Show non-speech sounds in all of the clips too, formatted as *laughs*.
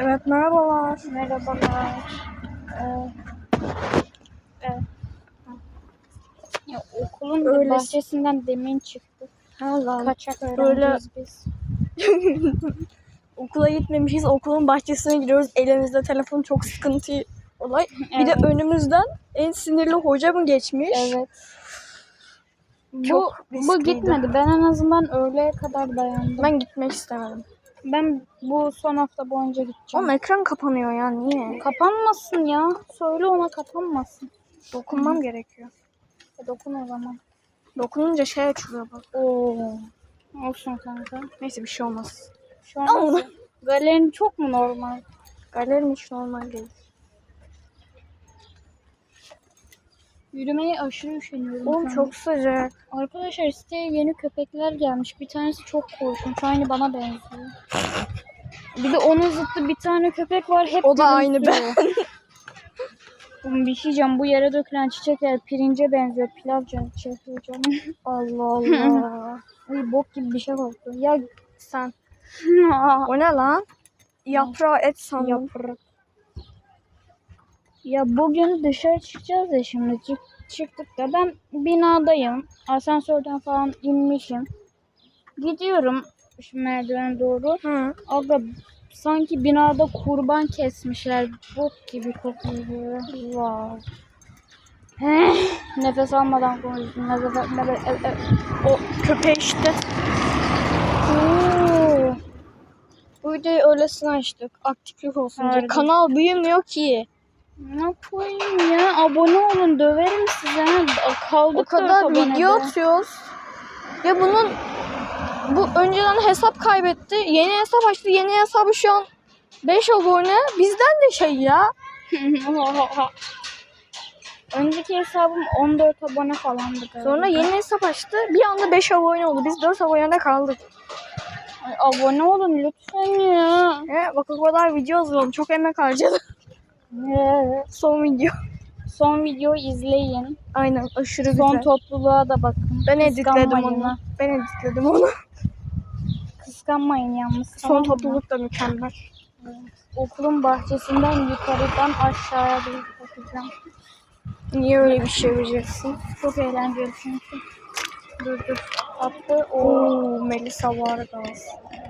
Evet merhabalar. Merhabalar. Ee, evet. Ya, okulun Öyle- bahçesinden demin çıktık. Allah. Kaçak öğrenciyiz biz. *laughs* Okula gitmemişiz. Okulun bahçesine giriyoruz. Elimizde telefon çok sıkıntı olay. Bir de Evet. önümüzden en sinirli hoca mı geçmiş? Evet. Bu, Çok bu riskliydi. gitmedi. Ben en azından öğleye kadar dayandım. Ben gitmek istemedim. Bu son hafta boyunca gideceğim. Ama ekran kapanıyor ya. Niye? Kapanmasın ya. Söyle ona kapanmasın. Dokunmam gerekiyor. E, dokun o zaman. Dokununca şey açılıyor bak. Oo. Olsun kanka. Neyse bir şey olmaz. Şu an Allah. galerin çok mu normal? Galerim hiç normal değil. Yürümeye aşırı üşeniyorum. Oğlum çok sıcak. Arkadaşlar siteye yeni köpekler gelmiş. Bir tanesi çok korkunç. Aynı bana benziyor. Bir de onun zıttı bir tane köpek var. Hep O da aynı gülümsüyor. Oğlum bir şey diyeceğim. Bu yere dökülen çiçekler pirince benziyor. Pilav can çekiyor canım. *laughs* Allah Allah. *laughs* Ay bok gibi bir şey koktu. Ya Sen. *laughs* O ne lan? Yaprağı et sandım. yaprak. Ya bugün dışarı çıkacağız ya şimdi çık, çıktık da ben binadayım. Asansörden falan inmişim. Gidiyorum şu merdivene doğru. Hı. Aga sanki binada kurban kesmişler. Bok gibi kokuyor. Wow. Heh, nefes almadan konuştum. Nefes, nefes, e, e, O köpeği işte. Oo. Bu videoyu öylesine açtık. Aktiflik olsun diye. Kanal büyümüyor ki. Ne koyayım ya? Abone olun döverim size. Kaldık O kadar video atıyoruz. Ve bunun bu önceden hesap kaybetti. Yeni hesap açtı. Yeni hesabı şu an 5 abone. Bizden de şey ya. *laughs* Önceki hesabım 14 abone falandı galiba. Sonra yeni hesap açtı. Bir anda 5 abone oldu. Biz 4 abonede kaldık. Ay, abone olun lütfen ya. He, bak o kadar video hazırladım. Çok emek harcadım. Son video. Son videoyu izleyin. Aynen aşırı Son güzel. topluluğa da bakın. ben editledim onu. Ben editledim onu. Kıskanmayın yalnız. Son tamam topluluk da mükemmel. Okulun bahçesinden yukarıdan aşağıya doğru bakacağım. Niye öyle bir şey yapacaksın? Çok eğlenceli çünkü. Dur dur. Attı. Oo. Oo, Melisa Vargas.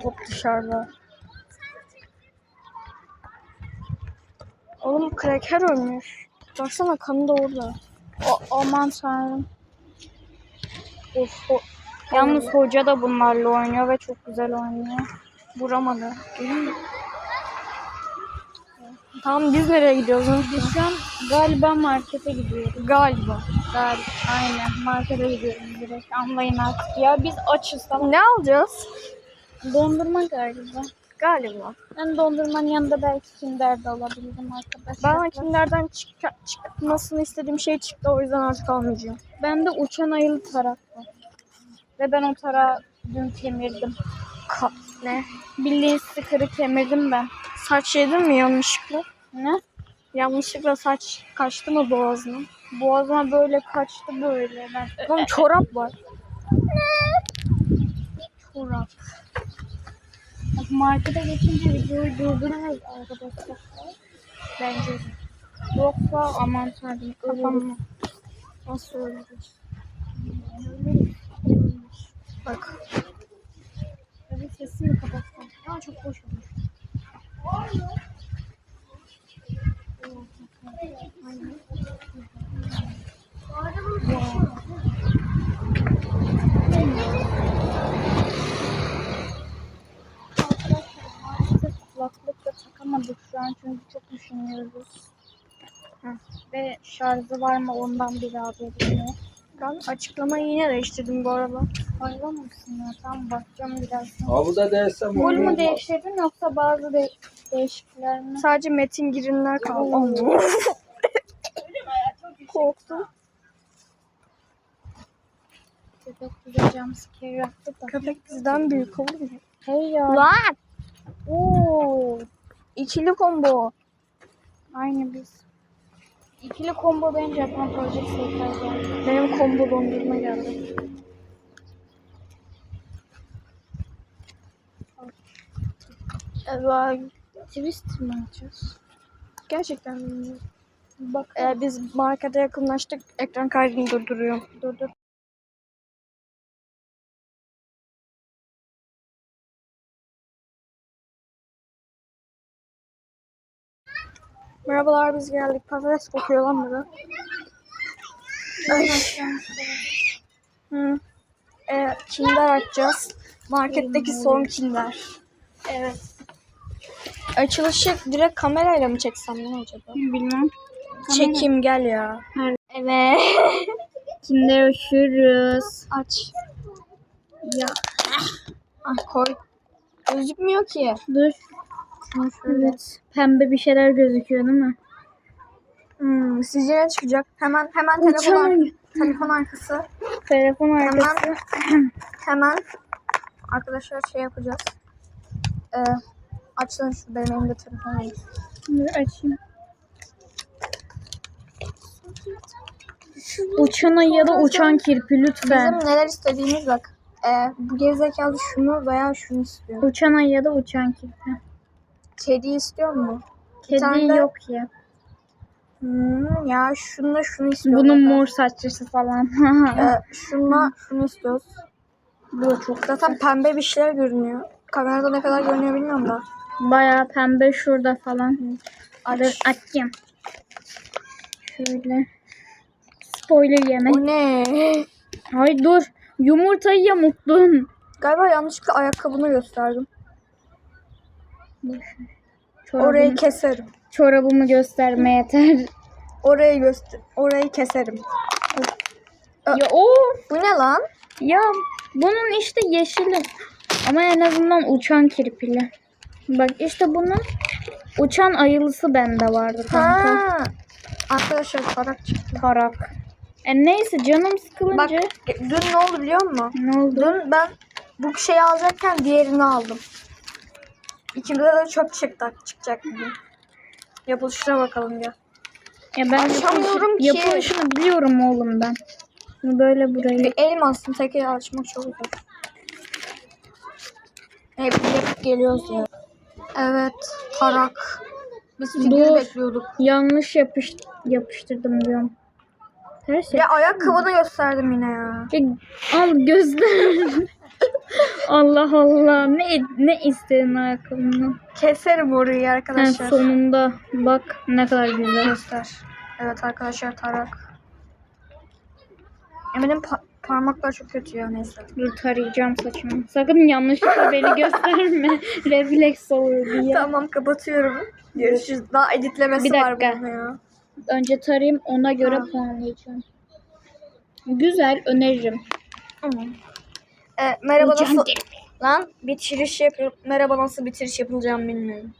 Top dışarıda. Oğlum kraker ölmüş. Baksana kanı da orada. O, aman tanrım. Of, o- Yalnız hoca da bunlarla oynuyor ve çok güzel oynuyor. Vuramadı. Tamam biz nereye gidiyoruz? Biz şu an galiba markete gidiyoruz. Galiba. Galiba. Aynen markete gidiyoruz direkt. Anlayın artık. Ya biz açız tamam. Ne alacağız? Dondurma galiba. Galiba. Ben dondurmanın yanında belki kinder de alabilirim arkadaşlar. Ben kimlerden çık çıkmasını istediğim şey çıktı o yüzden artık almayacağım. Bende uçan ayılı tarak var. Ve ben o tarağı dün kemirdim. Ka ne? Bildiğin sticker'ı kemirdim ben. Saç yedin mi yanlışlıkla? Ne? Yanlışlıkla saç kaçtı mı boğazına? Boğazıma böyle kaçtı böyle. Ben Oğlum çorap var. Çorap. Markete geçince videoyu durdururuz arkadaşlar. Bence de. Yoksa aman tanrım Kafam ölürüz. Nasıl öleceğiz? Bak. Evet sesini kapatsam. Aa çok boş olmuş. Arkadaşlar maalesef kulaklık da takamadık şu an çünkü çok düşünüyoruz. Hı. Ve şarjı var mı ondan bile haberim yok. Ben açıklamayı yine değiştirdim bu arada. Hayvan mısın ya? Tam bakacağım birazdan. Havuza değsem Full olur mu mu? değiştirdin yoksa bazı de değişiklikler mi? Sadece metin girinler kaldı. Korktum. Köpek bize jumpscare yaptı da. Köpek bizden büyük olur mu? Hey ya. Lan! Oo. İkili combo. Aynı biz. İkili combo deyince aklıma Project geldi. Benim combo dondurma geldi. Evet. Twister mi alacağız? Gerçekten bilmiyorum. Bak. Ee, biz markete yakınlaştık. Ekran kaydını durduruyor. dur Merhabalar biz geldik. Patates kokuyor lan burada. Hı. Ee, kinder açacağız. Marketteki son kinder. Evet. Açılışı direkt kamerayla mı çeksem ne acaba? Bilmem. Çekeyim gel ya. Evet. Kinder üşürüz. Aç. Ya. Ah koy. Gözükmüyor ki. Dur. Şöyle. Evet. Pembe bir şeyler gözüküyor değil mi? Hmm, sizce ne çıkacak? Hemen hemen telefon, ar- telefon arkası. telefon arkası. Hemen *clears throat* hemen arkadaşlar şey yapacağız. Ee, aç lan şu benim elimde telefon var. Dur açayım. Uçan ayı ya da uçan kirpi lütfen. Bizim neler istediğimiz bak. Ee, bu gerizekalı şunu veya şunu istiyor. Uçan ayı ya da uçan kirpi. Kedi istiyor mu? Kedi tane de- yok ya. Hmm, ya şununla şunu istiyor. Bunun mor saçlısı falan. Ee, *laughs* şununla şunu istiyoruz. Bu çok Zaten pembe bir şeyler görünüyor. Kamerada ne kadar görünüyor bilmiyorum da. Bayağı pembe şurada falan. Aç. Dur açayım. Şöyle. Spoiler yeme. O ne? Ay dur. Yumurtayı yamuttun. Galiba yanlışlıkla ayakkabını gösterdim. Çorabımı, Orayı keserim. çorabımı gösterme yeter. Orayı göster. Orayı keserim. ya o Bu ne lan? ya bunun işte yeşili. Ama en azından uçan kirpili. Bak işte bunun uçan ayılısı bende vardı kanka. Ha. Arkadaşlar tarak çıktı. Tarak. E neyse canım sıkılınca. Bak dün ne oldu biliyor musun? ne oldu? Dün ben bu şeyi alacakken diğerini aldım. İkimde de çöp çıktı, çıkacak gibi. Yapılışına bakalım ya. Ya ben Açamıyorum yapılışı- ki. yapılışını biliyorum oğlum ben. Bunu böyle burayı. Bir elmasın tekrar açmak çok zor. Hep yapıp geliyoruz ya. Evet, tarak. Biz figür bekliyorduk. Yanlış yapış yapıştırdım diyorum. Ters yap. Ya ayakkabını gösterdim yine ya. Ya, al göster. Allah Allah. Ne ne istedin ayakkabını? Keserim orayı Ha, arkadaşlar. sonunda bak ne kadar güzel. Göster. Evet arkadaşlar tarak. Eminim pa- parmaklar çok kötü ya neyse. Dur tarayacağım saçımı. Sakın yanlışlıkla beni gösterme. *laughs* Refleks olur diye. Tamam kapatıyorum. Görüşürüz. Daha editlemesi Bir var dakika. bunun ya. Önce tarayayım ona göre Tamam. puanlayacağım. Güzel öneririm. Tamam. Ee, merhaba nasıl... Lan bitiriş yapıyorum. Merhaba nasıl bitiriş yapılacağını bilmiyorum.